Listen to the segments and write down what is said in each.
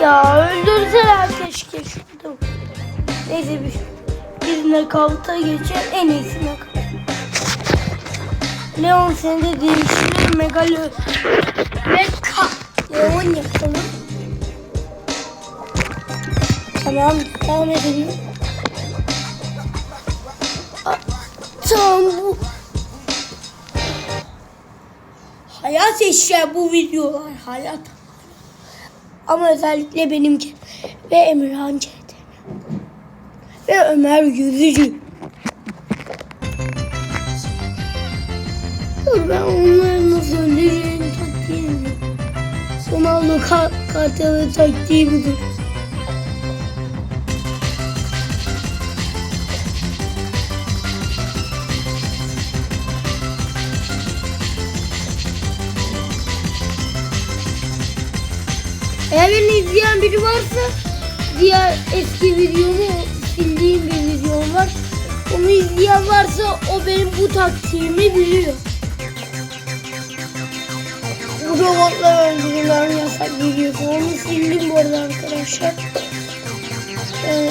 Ya öldürseler keşke şurada. Neyse bir birine kalta geçer en iyisine kal. Leon seni de değiştirir Megalo. Meka. Leon yapalım. Tamam devam edelim. Aa, Tamam bu. Hayat eşya bu videolar hayat. Ama özellikle benimki ve Emirhan Çetin. Ve Ömer Yüzücü. Dur ben onları nasıl öldüreceğini taktiğini. Ronaldo ka kartalı taktiği budur. Eğer izleyen biri varsa diğer eski videomu sildiğim bir videom var. Onu izleyen varsa o benim bu taktiğimi biliyor. Bu robotlar öldürülen yasak videosu. Onu sildim bu arada arkadaşlar. Ee,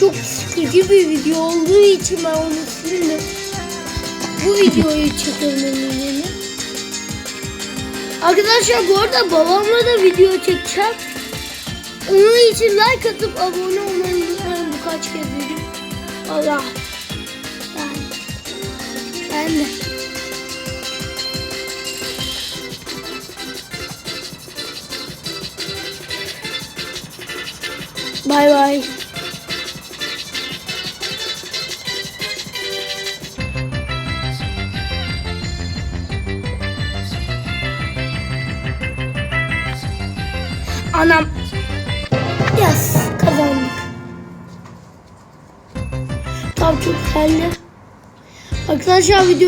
çok sıkıcı bir video olduğu için ben onu sildim. Bu videoyu çekelim yeni. Arkadaşlar bu arada babamla da video çekeceğim. Onun için like atıp abone olmayı unutmayın bu kez dedim. Allah. Yani. Ben de. Bay bay. Anam. Yes kazandık. Tam çok güzeldi. Arkadaşlar video